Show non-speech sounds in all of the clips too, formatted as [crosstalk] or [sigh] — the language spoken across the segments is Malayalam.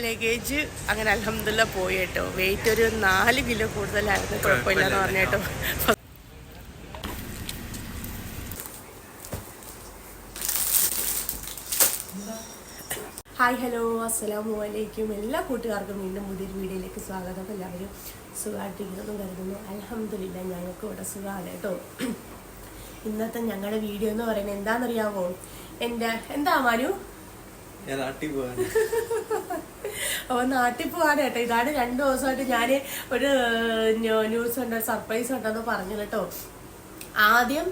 ലഗേജ് അങ്ങനെ അലഹമില്ല പോയി കേട്ടോ. വെയിറ്റ് ഒരു നാല് കിലോ കൂടുതലായിരുന്നു. കുഴപ്പമില്ലെന്ന് എന്ന് പറഞ്ഞേട്ടോ ഹായ് ഹലോ അസ്സലാമു അലൈക്കും എല്ലാ കൂട്ടുകാർക്കും വീണ്ടും പുതിയൊരു വീഡിയോയിലേക്ക് സ്വാഗതം. എല്ലാവരും സുഖമായിട്ടിരിക്കുന്നു കരുതുന്നു. അലഹമില്ല ഞങ്ങൾക്ക് ഇവിടെ സുഖമാണ് കേട്ടോ. ഇന്നത്തെ ഞങ്ങളുടെ വീഡിയോ എന്ന് പറയുന്നത് എന്താണെന്നറിയാമോ എന്റെ എന്താ മനു ഞാൻ നാട്ടിൽ പോവാൻ [laughs] അപ്പോൾ നാട്ടിൽ പോകാൻ കേട്ടോ. ഇതാണ് രണ്ട് ദിവസമായിട്ട് ഞാൻ ഒരു ന്യൂസ് ഉണ്ട് സർപ്രൈസ് ഉണ്ടെന്ന് പറഞ്ഞു കേട്ടോ. ആദ്യം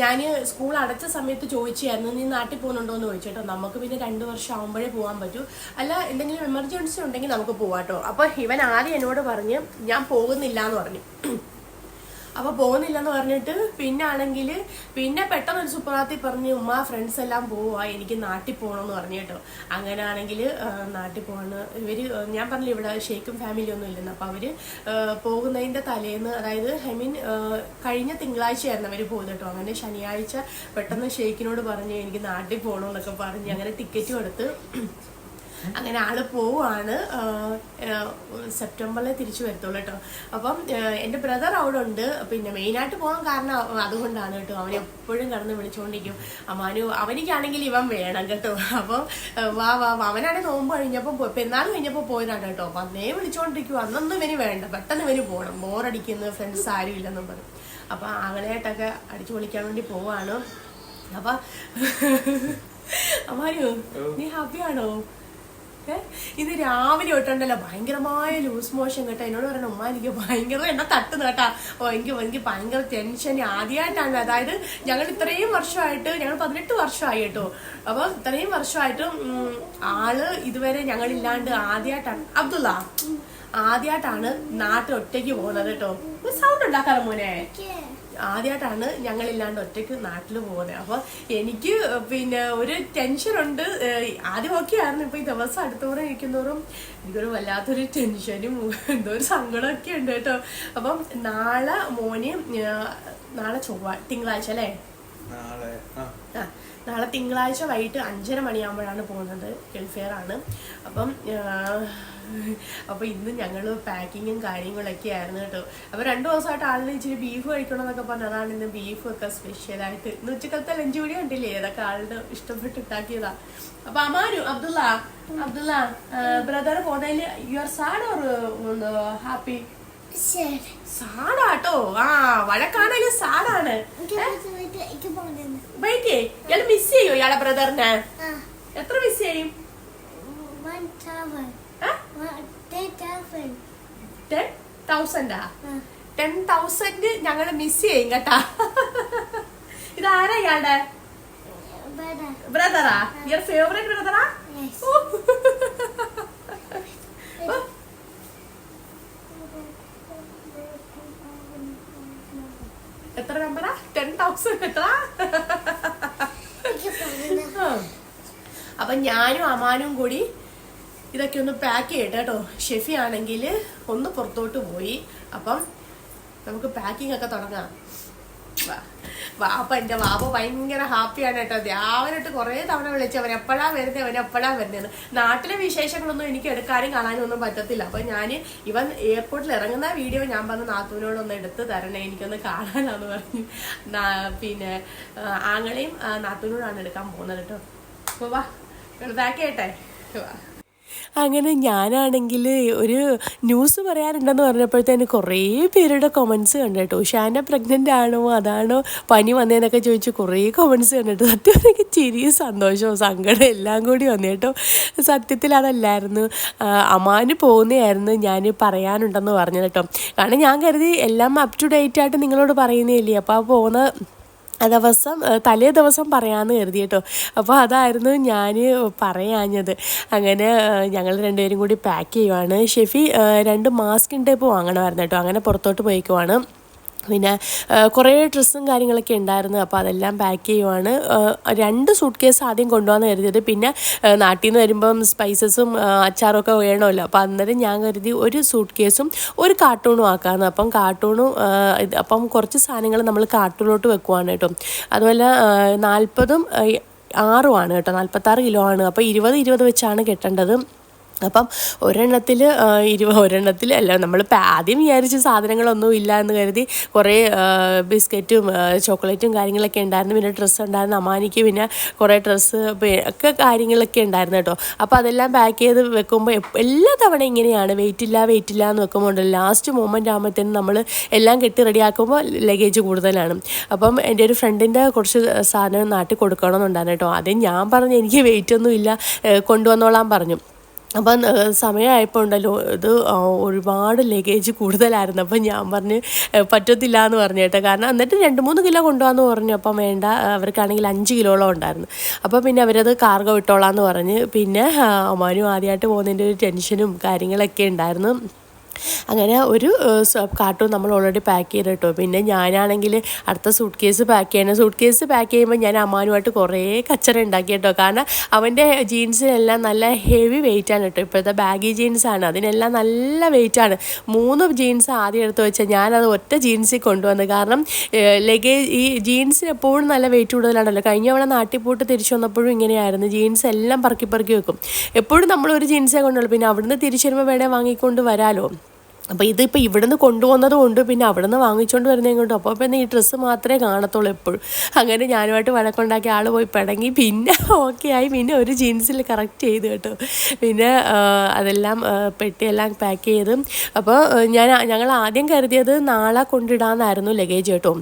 ഞാൻ സ്കൂൾ അടച്ച സമയത്ത് ചോദിച്ചായിരുന്നു നീ നാട്ടിൽ പോകുന്നുണ്ടോ? എന്ന് ചോദിച്ചു നമുക്ക് പിന്നെ രണ്ട് വർഷം ആകുമ്പോഴേ പോകാൻ പറ്റൂ. അല്ല എന്തെങ്കിലും എമർജൻസി ഉണ്ടെങ്കിൽ നമുക്ക് പോവാട്ടോ അപ്പൊ അപ്പോൾ ഇവൻ ആദ്യം എന്നോട് പറഞ്ഞ് ഞാൻ പോകുന്നില്ല എന്ന് പറഞ്ഞു. അപ്പൊ പോകുന്നില്ലെന്ന് പറഞ്ഞിട്ട് പിന്നെ ആണെങ്കിൽ പിന്നെ പെട്ടെന്ന് ഒരു സുപ്രാത്തി പറഞ്ഞു ഉമ്മ ഫ്രണ്ട്സ് എല്ലാം പോവാ എനിക്ക് നാട്ടിൽ പോകണം എന്ന് പറഞ്ഞു കേട്ടോ അങ്ങനെ ആണെങ്കിൽ നാട്ടിൽ പോകണം ഇവർ ഞാൻ പറഞ്ഞില്ല ഇവിടെ ഷെയ്ക്കും ഫാമിലി ഒന്നും ഇല്ലെന്ന്. അപ്പൊ അവർ പോകുന്നതിന്റെ തലേന്ന് അതായത് ഐ മീൻ കഴിഞ്ഞ തിങ്കളാഴ്ചയായിരുന്നു അവർ പോകുന്നത് കേട്ടോ അങ്ങനെ ശനിയാഴ്ച പെട്ടെന്ന് ഷെയ്ക്കിനോട് പറഞ്ഞു എനിക്ക് നാട്ടിൽ പോകണം എന്നൊക്കെ പറഞ്ഞ് അങ്ങനെ ടിക്കറ്റും എടുത്ത് അങ്ങനെ ആൾ പോവാണ്. സെപ്റ്റംബറിൽ തിരിച്ചു വരത്തുള്ളൂ കേട്ടോ. അപ്പം എന്റെ ബ്രദർ അവിടെ ഉണ്ട് പിന്നെ മെയിനായിട്ട് പോകാൻ കാരണം അതുകൊണ്ടാണ് കേട്ടോ. അവനെ എപ്പോഴും കടന്ന് വിളിച്ചുകൊണ്ടിരിക്കും അമ്മാനു അവനിക്കാണെങ്കിൽ ഇവൻ വേണം കേട്ടോ. അപ്പം വാ വാ. അവനാണെങ്കിൽ നോമ്പ് കഴിഞ്ഞപ്പോൾ പെരുന്നാൾ കഴിഞ്ഞപ്പോൾ പോയതാണ് കേട്ടോ. അപ്പം അന്നേ വിളിച്ചുകൊണ്ടിരിക്കും അന്നൊന്നും ഇവന് വേണ്ട. പെട്ടെന്ന് ഇവന് പോകണം ബോറടിക്കുന്ന ഫ്രണ്ട്സ് ആരും ഇല്ലെന്നും പറഞ്ഞു. അപ്പം അവളായിട്ടൊക്കെ അടിച്ചു പൊളിക്കാൻ വേണ്ടി പോവാണ്. അപ്പം അമ്മാനു നീ ഹാപ്പിയാണോ? ഇത് രാവിലെ തൊട്ടുണ്ടല്ലോ. ഭയങ്കരമായ ലൂസ് മോഷൻ കേട്ടോ. എന്നോട് പറഞ്ഞ ഉമ്മ എനിക്ക് ഭയങ്കര എന്നെ തട്ടുന്നു കേട്ടാ. ഓ എനിക്ക് എനിക്ക് ഭയങ്കര ടെൻഷൻ ആദ്യമായിട്ടാണ് അതായത് ഞങ്ങൾ ഇത്രയും വർഷമായിട്ട് ഞങ്ങൾ പതിനെട്ട് വർഷമായി കേട്ടോ. അപ്പൊ ഇത്രയും വർഷമായിട്ട് ആൾ ഇതുവരെ ഞങ്ങളില്ലാണ്ട് ആദ്യമായിട്ടാണ് അബ്ദുള്ള ആദ്യമായിട്ടാണ് നാട്ടിൽ ഒറ്റയ്ക്ക് പോകുന്നത് കേട്ടോ. സൗണ്ട് ഉണ്ടാക്കാറ് മോനെ? ആദ്യമായിട്ടാണ് ഞങ്ങളില്ലാണ്ട് ഒറ്റയ്ക്ക് നാട്ടിൽ പോകുന്നത് അപ്പൊ എനിക്ക് പിന്നെ ഒരു ടെൻഷനുണ്ട്. ഉണ്ട് ആദ്യം ഒക്കെ ആയിരുന്നു. ഇപ്പൊ ഈ ദിവസം അടുത്തോടെ ഇരിക്കുന്നവരും എനിക്കൊരു വല്ലാത്തൊരു ടെൻഷനും എന്തോ ഒരു സങ്കടമൊക്കെ ഉണ്ട് കേട്ടോ. അപ്പം നാളെ മോന് നാളെ ചൊവ്വ തിങ്കളാഴ്ച അല്ലേ? ആ. നാളെ തിങ്കളാഴ്ച വൈകിട്ട് അഞ്ചര മണിയാകുമ്പോഴാണ് പോകുന്നത്. വെൽഫെയർ ആണ് അപ്പം അപ്പോൾ ഇന്ന് ഞങ്ങൾ പാക്കിങ്ങും കാര്യങ്ങളൊക്കെ ആയിരുന്നു കേട്ടോ. അപ്പോൾ രണ്ട് ദിവസമായിട്ട് ആളിന് ഇച്ചിരി ബീഫ് കഴിക്കണം എന്നൊക്കെ പറഞ്ഞു. അതാണ് ഇന്ന് ബീഫ് ഒക്കെ സ്പെഷ്യലായിട്ട് ഇന്ന് ഉച്ചക്കത്തെ ലഞ്ച് കൂടി കണ്ടില്ലേ? ഏതൊക്കെ ആളുടെ ഇഷ്ടപ്പെട്ട് ഉണ്ടാക്കിയതാ. അപ്പൊ അമാനു അബ്ദുള്ള അബ്ദുള്ള ബ്രദർ പോകുന്നതിൽ you are sad or happy സാഡാട്ടോ ആ വഴക്കാണെങ്കിലും സാഡാണ് വെയിറ്റ് മിസ് ചെയ്യോ ഇയാളെ ബ്രദറിനെ എത്ര മിസ് ചെയ്യും? ടെൻ തൗസൻഡാ ടെൻ തൗസൻഡ് ഞങ്ങൾ മിസ് ചെയ്യും കേട്ടാ. ഇതാരാ ഇയാളുടെ ബ്രദറാ യുവർ ഫേവറേറ്റ് ബ്രദറാ എത്ര നമ്പറാ ടെൻ തൗസൻഡ് എത്ര അപ്പൊ ഞാനും അമാനും കൂടി ഇതൊക്കെ ഒന്ന് പാക്ക് ചെയ്യട്ടെ കേട്ടോ. ഷെഫി ആണെങ്കിൽ ഒന്ന് പുറത്തോട്ട് പോയി. അപ്പം നമുക്ക് പാക്കിംഗ് ഒക്കെ തുടങ്ങാം. വാപ്പ എന്റെ വാപ്പ ഭയങ്കര ഹാപ്പിയാണ് കേട്ടോ. രാവിലെട്ട് കുറേ തവണ വിളിച്ചു അവൻ എപ്പോഴാ വരുന്നത് അവൻ എപ്പോഴാ വരുന്നതെന്ന് നാട്ടിലെ വിശേഷങ്ങളൊന്നും എനിക്ക് എടുക്കാനും കാണാനും ഒന്നും പറ്റത്തില്ല. അപ്പൊ ഞാൻ ഇവൻ എയർപോർട്ടിൽ ഇറങ്ങുന്ന വീഡിയോ ഞാൻ പറഞ്ഞ നാത്തൂനോടൊന്ന് എടുത്ത് തരണേ എനിക്കൊന്ന് കാണാനാന്ന് പറഞ്ഞു. പിന്നെ ആങ്ങളെയും നാത്തുവിനോടാണ് എടുക്കാൻ പോകുന്നത് കേട്ടോ. അപ്പൊ വാ ഇതാക്കേട്ടെ വാ. അങ്ങനെ ഞാനാണെങ്കിൽ ഒരു ന്യൂസ് പറയാറുണ്ടെന്ന് പറഞ്ഞപ്പോഴത്തേന് കുറേ പേരുടെ കൊമൻസ് കണ്ടിട്ടു. ഷാന പ്രഗ്നന്റ് ആണോ അതാണോ പനി വന്നതെന്നൊക്കെ ചോദിച്ച് കുറേ കൊമൻസ് കണ്ടിട്ടു. സത്യം എനിക്ക് ചിരിയും സന്തോഷവും സങ്കടം എല്ലാം കൂടി വന്നു കേട്ടോ സത്യത്തിൽ അതല്ലായിരുന്നു. അമാന് പോകുന്നതായിരുന്നു ഞാൻ പറയാനുണ്ടെന്ന് പറഞ്ഞത് കേട്ടോ. കാരണം ഞാൻ കരുതി എല്ലാം അപ് ടു ഡേറ്റ് ആയിട്ട് നിങ്ങളോട് പറയുന്നേ ഇല്ലേ അപ്പോൾ ആ പോകുന്ന ദിവസം തലേ ദിവസം പറയാമെന്ന് കരുതി കേട്ടോ. അപ്പോൾ അതായിരുന്നു ഞാൻ പറയാഞ്ഞത്. അങ്ങനെ ഞങ്ങൾ രണ്ടുപേരും കൂടി പാക്ക് ചെയ്യുവാണ്. ഷെഫി രണ്ട് മാസ്കിൻ ടൈപ്പ് വാങ്ങണമായിരുന്നു കേട്ടോ. അങ്ങനെ പുറത്തോട്ട് പോയിക്കുവാണ്. പിന്നെ കുറേ ഡ്രസ്സും കാര്യങ്ങളൊക്കെ ഉണ്ടായിരുന്നു. അപ്പോൾ അതെല്ലാം പാക്ക് ചെയ്യുവാണ്. രണ്ട് സൂട്ട് കേസ് ആദ്യം കൊണ്ടുപോകാന്ന് കരുതിയത്. പിന്നെ നാട്ടിൽ നിന്ന് വരുമ്പം സ്പൈസസും അച്ചാറും ഒക്കെ വേണമല്ലോ. അപ്പോൾ അന്നേരം ഞാൻ കരുതി ഒരു സൂട്ട് കേസും ഒരു കാർട്ടൂണും ആക്കാമെന്ന് അപ്പം കാർട്ടൂണും അപ്പം കുറച്ച് സാധനങ്ങൾ നമ്മൾ കാർട്ടൂണിലോട്ട് വെക്കുവാണ് കേട്ടോ. അതുപോലെ നാൽപ്പതും ആറുമാണ് കേട്ടോ. നാൽപ്പത്താറ് കിലോ ആണ്. അപ്പോൾ ഇരുപത് ഇരുപത് വെച്ചാണ് കെട്ടേണ്ടത്. അപ്പം ഒരെണ്ണത്തിൽ ഇരു ഒരെണ്ണത്തിൽ അല്ല നമ്മൾ ആദ്യം വിചാരിച്ച സാധനങ്ങളൊന്നും ഇല്ല എന്ന് കരുതി കുറേ ബിസ്ക്കറ്റും ചോക്ലേറ്റും കാര്യങ്ങളൊക്കെ ഉണ്ടായിരുന്നു. പിന്നെ ഡ്രസ്സ് ഉണ്ടായിരുന്നു അമാനിക്ക് പിന്നെ കുറേ ഡ്രസ്സ് ഒക്കെ കാര്യങ്ങളൊക്കെ ഉണ്ടായിരുന്നു കേട്ടോ. അപ്പോൾ അതെല്ലാം പാക്ക് ചെയ്ത് വെക്കുമ്പോൾ എല്ലാ തവണ ഇങ്ങനെയാണ് വെയിറ്റ് ഇല്ല വെയിറ്റ് ഇല്ല എന്ന് വെക്കുമ്പോൾ ലാസ്റ്റ് മൊമെന്റ് ആകുമ്പോഴത്തേനും നമ്മൾ എല്ലാം കെട്ടി റെഡിയാക്കുമ്പോൾ ലഗേജ് കൂടുതലാണ്. അപ്പം എന്റെ ഒരു ഫ്രണ്ടിന്റെ കുറച്ച് സാധനം നാട്ടിൽ കൊടുക്കണമെന്നുണ്ടായിരുന്നു കേട്ടോ. ആദ്യം ഞാൻ പറഞ്ഞു എനിക്ക് വെയിറ്റ് ഒന്നും ഇല്ല കൊണ്ടുവന്നോളാൻ പറഞ്ഞു. അപ്പം സമയമായപ്പോൾ ഉണ്ടല്ലോ ഇത് ഒരുപാട് ലഗേജ് കൂടുതലായിരുന്നു. അപ്പം ഞാൻ പറഞ്ഞ് പറ്റത്തില്ല എന്ന് പറഞ്ഞു കേട്ടോ. കാരണം എന്നിട്ട് രണ്ട് മൂന്ന് കിലോ കൊണ്ടുപോകാമെന്ന് പറഞ്ഞു. അപ്പം വേണ്ട അവർക്കാണെങ്കിൽ അഞ്ച് കിലോളം ഉണ്ടായിരുന്നു. അപ്പം പിന്നെ അവരത് കാർഗോ വിട്ടോളാന്ന് പറഞ്ഞ്. പിന്നെ അമ്മാനും ആദ്യമായിട്ട് പോകുന്നതിന്റെ ഒരു ടെൻഷനും കാര്യങ്ങളൊക്കെ ഉണ്ടായിരുന്നു. അങ്ങനെ ഒരു കാർട്ടൂൺ നമ്മൾ ഓൾറെഡി പാക്ക് ചെയ്ത് കേട്ടോ പിന്നെ ഞാനാണെങ്കിൽ അടുത്ത സൂട്ട് കേസ് പാക്ക് ചെയ്യണം. സൂട്ട് കേസ് പാക്ക് ചെയ്യുമ്പോൾ ഞാൻ അമ്മാനുമായിട്ട് കുറേ കച്ചറ ഉണ്ടാക്കി കേട്ടോ കാരണം അവന്റെ ജീൻസിനെല്ലാം നല്ല ഹെവി വെയിറ്റ് ആണ് കേട്ടോ. ഇപ്പോഴത്തെ ബാഗി ജീൻസാണ് അതിനെല്ലാം നല്ല വെയിറ്റ് ആണ്. മൂന്ന് ജീൻസ് ആദ്യം എടുത്ത് വെച്ചാൽ ഞാനത് ഒറ്റ ജീൻസിൽ കൊണ്ടുവന്നു. കാരണം ലഗേജ് ഈ ജീൻസിന് എപ്പോഴും നല്ല വെയിറ്റ് കൂടുതലാണല്ലോ. കഴിഞ്ഞ തവണ നാട്ടിൽ പോയിട്ട് തിരിച്ചു വന്നപ്പോഴും ഇങ്ങനെയായിരുന്നു. ജീൻസ് എല്ലാം പറക്കി പറക്കി വെക്കും. എപ്പോഴും നമ്മൾ ഒരു ജീൻസേ കൊണ്ടുള്ളൂ പിന്നെ അവിടുന്ന് തിരിച്ചു വരുമ്പോൾ വേണേൽ വാങ്ങിക്കൊണ്ട് വരാമല്ലോ അപ്പോൾ ഇതിപ്പോൾ ഇവിടുന്ന് കൊണ്ടുപോകുന്നത് കൊണ്ട് പിന്നെ അവിടുന്ന് വാങ്ങിച്ചുകൊണ്ട് വരുന്നതും കൊണ്ട് അപ്പോൾ പിന്നെ ഈ ഡ്രസ്സ് മാത്രമേ കാണത്തുള്ളൂ എപ്പോഴും. അങ്ങനെ ഞാനുമായിട്ട് വഴക്കുണ്ടാക്കി ആൾ പോയി പിടങ്ങി പിന്നെ [laughs] ഓക്കെ ആയി. പിന്നെ ഒരു ജീൻസിൽ കറക്റ്റ് ചെയ്തു കേട്ടോ. പിന്നെ അതെല്ലാം പെട്ടിയെല്ലാം പാക്ക് ചെയ്ത്. അപ്പോൾ ഞാൻ ഞങ്ങൾ ആദ്യം കരുതിയത് നാളെ കൊണ്ടിടാമെന്നായിരുന്നു ലഗേജ് കേട്ടോ.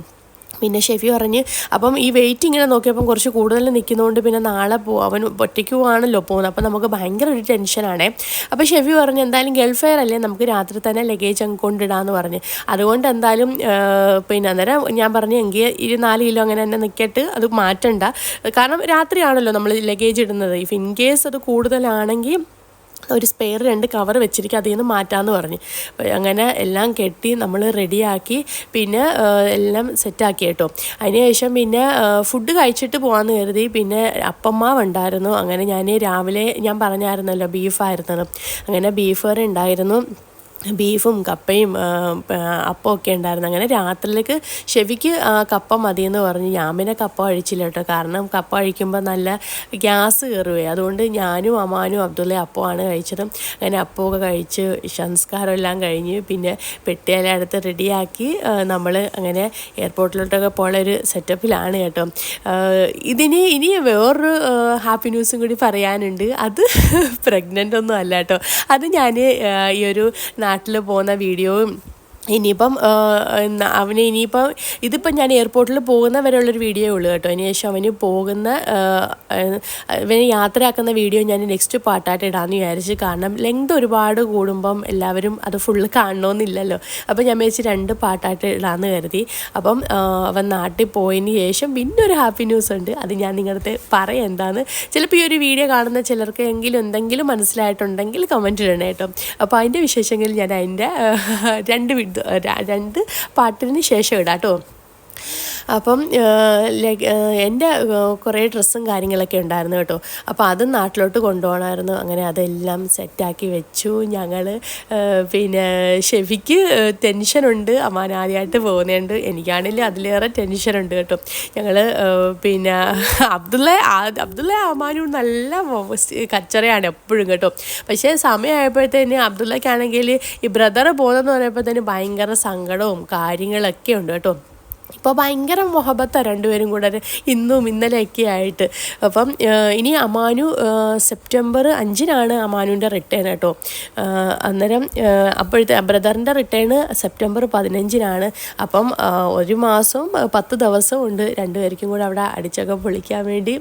പിന്നെ ഷെഫി പറഞ്ഞ് അപ്പം ഈ വെയിറ്റ് ഇങ്ങനെ നോക്കിയപ്പം കുറച്ച് കൂടുതൽ നിൽക്കുന്നതുകൊണ്ട് പിന്നെ നാളെ പോ അവൻ ഒറ്റയ്ക്ക് പോകാണല്ലോ പോകുന്നത്. അപ്പം നമുക്ക് ഭയങ്കര ഒരു ടെൻഷനാണ് അപ്പോൾ ഷെഫി പറഞ്ഞ് എന്തായാലും ഗൾഫെയർ അല്ലേ? നമുക്ക് രാത്രി തന്നെ ലഗേജ് അങ്ങ് കൊണ്ടിടാമെന്ന് പറഞ്ഞ്. അതുകൊണ്ട് എന്തായാലും പിന്നെ അന്നേരം ഞാൻ പറഞ്ഞു എങ്കിൽ ഇരു നാല് കിലോ അങ്ങനെ തന്നെ നിൽക്കട്ട് അത് മാറ്റണ്ട. കാരണം രാത്രിയാണല്ലോ നമ്മൾ ലഗേജ് ഇടുന്നത്. ഇഫ് ഇൻ കേസ് അത് കൂടുതലാണെങ്കിൽ ഒരു സ്പെയർ രണ്ട് കവർ വെച്ചിരിക്കുക അതിൽ നിന്ന് മാറ്റാമെന്ന് പറഞ്ഞു. അങ്ങനെ എല്ലാം കെട്ടി നമ്മൾ റെഡിയാക്കി പിന്നെ എല്ലാം സെറ്റാക്കി കേട്ടോ. അതിനുശേഷം പിന്നെ ഫുഡ് കഴിച്ചിട്ട് പോകാമെന്ന് കരുതി. പിന്നെ അപ്പമ്മാവ് ഉണ്ടായിരുന്നു. അങ്ങനെ ഞാൻ രാവിലെ ഞാൻ പറഞ്ഞായിരുന്നല്ലോ ബീഫായിരുന്നത് അങ്ങനെ ബീഫ് കറി ഉണ്ടായിരുന്നു. ബീഫും കപ്പയും അപ്പമൊക്കെ ഉണ്ടായിരുന്നു. അങ്ങനെ രാത്രിയിലേക്ക് ഷെവിക്ക് കപ്പ മതിയെന്ന് പറഞ്ഞ്. പിന്നെ കപ്പ കഴിച്ചില്ല കേട്ടോ. കാരണം കപ്പ കഴിക്കുമ്പോൾ നല്ല ഗ്യാസ് കയറുവേ. അതുകൊണ്ട് ഞാനും അമ്മാനും അബ്ദുള്ള അപ്പമാണ് കഴിച്ചത്. അങ്ങനെ അപ്പമൊക്കെ കഴിച്ച് സംസ്കാരം എല്ലാം കഴിഞ്ഞ് പിന്നെ പെട്ടിയാലെ അടുത്ത് റെഡിയാക്കി നമ്മൾ അങ്ങനെ എയർപോർട്ടിലോട്ടൊക്കെ പോകുന്ന ഒരു സെറ്റപ്പിലാണ് കേട്ടോ. ഇതിന് ഇനി വേറൊരു ഹാപ്പി ന്യൂസും കൂടി പറയാനുണ്ട്. അത് [laughs] പ്രഗ്നന്റ് ഒന്നും അല്ല കേട്ടോ. അത് ഞാൻ ഈ ഒരു നാട്ടിൽ പോകുന്ന വീഡിയോയും ഇനിയിപ്പം അവന് ഇനിയിപ്പം ഇതിപ്പം ഞാൻ എയർപോർട്ടിൽ പോകുന്ന വരെയുള്ളൊരു വീഡിയോ ഉള്ളൂ കേട്ടോ. അതിന് ശേഷം അവന് പോകുന്ന അവന് യാത്രയാക്കുന്ന വീഡിയോ ഞാൻ നെക്സ്റ്റ് പാർട്ടായിട്ട് ഇടാമെന്ന് വിചാരിച്ചു കാരണം ലെങ്ത് ഒരുപാട് കൂടുമ്പം എല്ലാവരും അത് ഫുള്ള് കാണണമെന്നില്ലല്ലോ അപ്പം ഞാൻ വിചാരിച്ച് രണ്ട് പാർട്ടായിട്ട് ഇടാമെന്ന് കരുതി. അപ്പം അവൻ നാട്ടിൽ പോയതിന് ശേഷം പിന്നെ ഒരു ഹാപ്പി ന്യൂസ് ഉണ്ട്. അത് ഞാൻ നിങ്ങളുടെ പറയാം എന്താന്ന്. ചിലപ്പോൾ ഈ ഒരു വീഡിയോ കാണുന്ന ചിലർക്ക് എങ്കിലും എന്തെങ്കിലും മനസ്സിലായിട്ടുണ്ടെങ്കിൽ കമന്റ് ഇടണേ കേട്ടോ. അപ്പോൾ അതിന്റെ വിശേഷങ്ങളിൽ ഞാൻ അതിന്റെ രണ്ട് വിഡ് രണ്ട് പാട്ടിന് ശേഷം ഇടാം കേട്ടോ അപ്പം എന്റെ കുറേ ഡ്രസ്സും കാര്യങ്ങളൊക്കെ ഉണ്ടായിരുന്നു കേട്ടോ. അപ്പോൾ അത് നാട്ടിലോട്ട് കൊണ്ടുപോകണമായിരുന്നു. അങ്ങനെ അതെല്ലാം സെറ്റാക്കി വെച്ചു. ഞങ്ങൾ പിന്നെ ഷെഫിക്ക് ടെൻഷനുണ്ട്. അമ്മാൻ പോകുന്നുണ്ട് എനിക്കാണെങ്കിൽ അതിലേറെ ടെൻഷനുണ്ട് കേട്ടോ. ഞങ്ങൾ പിന്നെ അബ്ദുള്ള അബ്ദുള്ള അമ്മാനും നല്ല കച്ചറയാണ് എപ്പോഴും കേട്ടോ. പക്ഷേ സമയമായപ്പോഴത്തേന് അബ്ദുള്ളക്കാണെങ്കിൽ ഈ ബ്രദർ പോകുന്നതെന്ന് പറയുമ്പോഴത്തേന് ഭയങ്കര സങ്കടവും കാര്യങ്ങളൊക്കെ ഉണ്ട് കേട്ടോ. ഇപ്പോൾ ഭയങ്കര മൊഹബത്താണ് രണ്ടുപേരും കൂടെ ഇന്നും ഇന്നലെയൊക്കെ ആയിട്ട്. അപ്പം ഇനി അമാനു സെപ്റ്റംബർ അഞ്ചിനാണ് അമാനുവിന്റെ റിട്ടേൺ കേട്ടോ. അന്നേരം അപ്പോഴത്തെ ബ്രദറിന്റെ റിട്ടേൺ സെപ്റ്റംബർ പതിനഞ്ചിനാണ്. അപ്പം ഒരു മാസവും പത്ത് ദിവസവും ഉണ്ട് രണ്ടുപേർക്കും കൂടെ അവിടെ അടിച്ചൊക്കെ പൊളിക്കാൻ വേണ്ടി.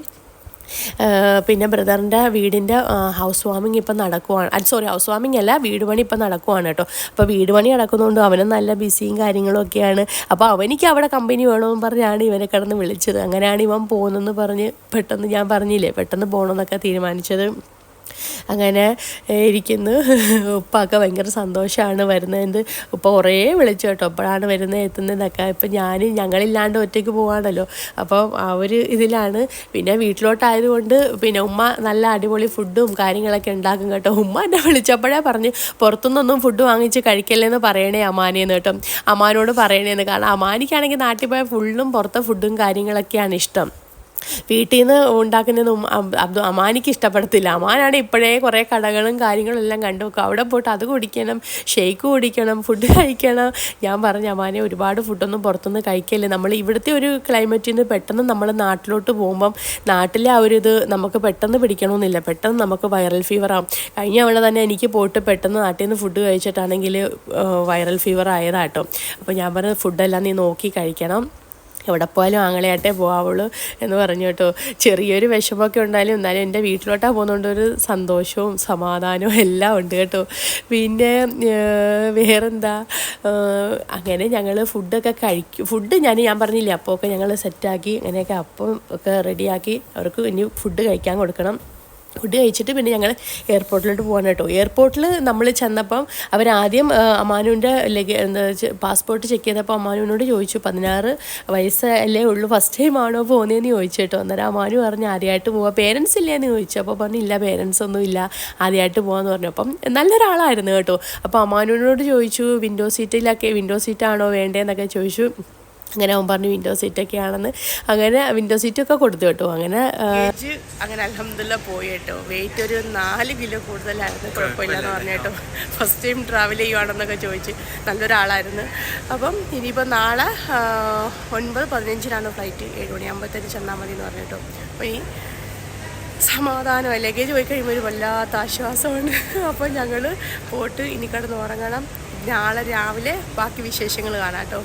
പിന്നെ ബ്രദറിന്റെ വീടിന്റെ ഹൗസ് വാമിങ് ഇപ്പം നടക്കുവാണ്. സോറി ഹൗസ് വാമിങ് അല്ല വീട് പണി ഇപ്പം നടക്കുവാണ് കേട്ടോ. അപ്പോൾ വീട് പണി നടക്കുന്നതുകൊണ്ട് അവനും നല്ല ബിസിയും കാര്യങ്ങളും ഒക്കെയാണ്. അപ്പോൾ അവനിക്ക് അവിടെ കമ്പനി വേണമെന്ന് പറഞ്ഞാണ് ഇവനെ കിടന്ന് വിളിച്ചത്. അങ്ങനെയാണ് ഇവൻ പോകുന്നതെന്ന് പറഞ്ഞ് പെട്ടെന്ന് ഞാൻ പറഞ്ഞില്ലേ പെട്ടെന്ന് പോകണമെന്നൊക്കെ തീരുമാനിച്ചത്. അങ്ങനെ ഇരിക്കുന്നു. ഉപ്പൊക്കെ ഭയങ്കര സന്തോഷമാണ് വരുന്നത് ഉപ്പ കുറേ വിളിച്ചു കേട്ടോ. എപ്പോഴാണ് വരുന്നത് എത്തുന്നതെന്നൊക്കെ. ഇപ്പം ഞാൻ ഞങ്ങളില്ലാണ്ട് ഒറ്റയ്ക്ക് പോവാണല്ലോ. അപ്പോൾ ഒരു ഇതിലാണ്. പിന്നെ വീട്ടിലോട്ടായതുകൊണ്ട് പിന്നെ ഉമ്മ നല്ല അടിപൊളി ഫുഡും കാര്യങ്ങളൊക്കെ ഉണ്ടാക്കും കേട്ടോ. ഉമ്മ എന്നെ വിളിച്ചപ്പോഴേ പറഞ്ഞ് പുറത്തുനിന്നൊന്നും ഫുഡ് വാങ്ങിച്ച് കഴിക്കല്ലേന്ന് പറയണേ അമാനേന്ന് കേട്ടോ. അമാനോട് പറയണേന്ന്. കാരണം അമാനിക്കാണെങ്കിൽ നാട്ടിൽ പോയാൽ ഫുള്ളും പുറത്തെ ഫുഡും കാര്യങ്ങളൊക്കെയാണ് ഇഷ്ടം. വീട്ടിൽ നിന്ന് ഉണ്ടാക്കുന്നതൊന്നും അബ്ദു അമാനിക്ക് ഇഷ്ടപ്പെടത്തില്ല. അമാനാണ് ഇപ്പോഴേ കുറേ കടകളും കാര്യങ്ങളും എല്ലാം കണ്ടു നോക്കുക അവിടെ പോയിട്ട് അത് കുടിക്കണം ഷേക്ക് കുടിക്കണം ഫുഡ് കഴിക്കണം. ഞാൻ പറഞ്ഞു അമാനെ ഒരുപാട് ഫുഡൊന്നും പുറത്തുനിന്ന് കഴിക്കല്ലേ? നമ്മൾ ഇവിടുത്തെ ഒരു ക്ലൈമറ്റിൽ നിന്ന് പെട്ടെന്ന് നമ്മൾ നാട്ടിലോട്ട് പോകുമ്പം നാട്ടിലെ ആ ഒരു ഇത് നമുക്ക് പെട്ടെന്ന് പിടിക്കണമെന്നില്ല പെട്ടെന്ന് നമുക്ക് വൈറൽ ഫീവർ ആവും. കഴിഞ്ഞ തവണ തന്നെ എനിക്ക് പോയിട്ട് പെട്ടെന്ന് നാട്ടിൽ നിന്ന് ഫുഡ് കഴിച്ചിട്ടാണെങ്കിൽ വൈറൽ ഫീവർ ആയതാട്ടോ. അപ്പോൾ ഞാൻ പറഞ്ഞത് ഫുഡെല്ലാം നീ നോക്കി കഴിക്കണം. എവിടെ പോയാലും ആങ്ങളെയായിട്ടേ പോവാവുള്ളൂ എന്ന് പറഞ്ഞു കേട്ടോ. ചെറിയൊരു വിഷമമൊക്കെ ഉണ്ടായാലും എന്നാലും എന്റെ വീട്ടിലോട്ടാണ് പോകുന്നതുകൊണ്ട് ഒരു സന്തോഷവും സമാധാനവും എല്ലാം ഉണ്ട് കേട്ടോ. പിന്നെ വേറെന്താ? അങ്ങനെ ഞങ്ങൾ ഫുഡൊക്കെ കഴിക്കും ഫുഡ് ഞാൻ ഞാൻ പറഞ്ഞില്ലേ അപ്പോൾ ഒക്കെ ഞങ്ങൾ സെറ്റാക്കി അങ്ങനെയൊക്കെ അപ്പം ഒക്കെ റെഡിയാക്കി അവർക്ക് ഇനി ഫുഡ് കഴിക്കാൻ കൊടുക്കണം. ഫുഡ് കഴിച്ചിട്ട് പിന്നെ ഞങ്ങൾ എയർപോർട്ടിലോട്ട് പോകാൻ കേട്ടോ എയർപോർട്ടിൽ നമ്മൾ ചെന്നപ്പം അവരാദ്യം അമാനുവിന്റെ ലഗേ എന്താ പാസ്പോർട്ട് ചെക്ക് ചെയ്തപ്പോൾ അമാനുവിനോട് ചോദിച്ചു പതിനാറ് വയസ്സല്ലേ ഉള്ളൂ ഫസ്റ്റ് ടൈം ആണോ പോകുന്നതെന്ന് ചോദിച്ചു കേട്ടോ. അന്നേരം അമാനു പറഞ്ഞു ആദ്യമായിട്ട് പോവാം. പേരൻസ് ഇല്ലേന്ന് ചോദിച്ചു. അപ്പോൾ പറഞ്ഞു ഇല്ല പേരൻസ് ഒന്നും ഇല്ല. ആദ്യമായിട്ട് പോകാമെന്ന് പറഞ്ഞു. അപ്പം നല്ലൊരാളായിരുന്നു കേട്ടോ. അപ്പോൾ അമാനുവിനോട് ചോദിച്ചു വിൻഡോ സീറ്റിലൊക്കെ വിൻഡോ സീറ്റാണോ വേണ്ടതെന്നൊക്കെ ചോദിച്ചു. അങ്ങനെ അവൻ പറഞ്ഞു വിൻഡോ സീറ്റൊക്കെ ആണെന്ന്. അങ്ങനെ വിൻഡോ സീറ്റൊക്കെ കൊടുത്തു കേട്ടോ. അങ്ങനെ അങ്ങനെ അലഹമില്ല പോയി കേട്ടോ. വെയിറ്റ് ഒരു നാല് കിലോ കൂടുതലായിരുന്നു. കുഴപ്പമില്ലെന്ന് പറഞ്ഞു കേട്ടോ. ഫസ്റ്റ് ടൈം ട്രാവൽ ചെയ്യുവാണെന്നൊക്കെ ചോദിച്ച് നല്ലൊരാളായിരുന്നു. അപ്പം ഇനിയിപ്പോൾ നാളെ ഒൻപത് പതിനഞ്ചിനാണ് ഫ്ലൈറ്റ് ഏഴ് മണിയാകുമ്പോഴത്തേന് ചെന്നാൽ മതി എന്ന് പറഞ്ഞു കേട്ടോ. അപ്പോൾ ഈ സമാധാനമായി ലഗേജ് പോയി കഴിയുമ്പോൾ ഒരു വല്ലാത്ത ആശ്വാസമാണ്. അപ്പോൾ ഞങ്ങൾ പോട്ട് ഇനി കിടന്ന് ഉറങ്ങണം. നാളെ രാവിലെ ബാക്കി വിശേഷങ്ങൾ കാണാം കേട്ടോ.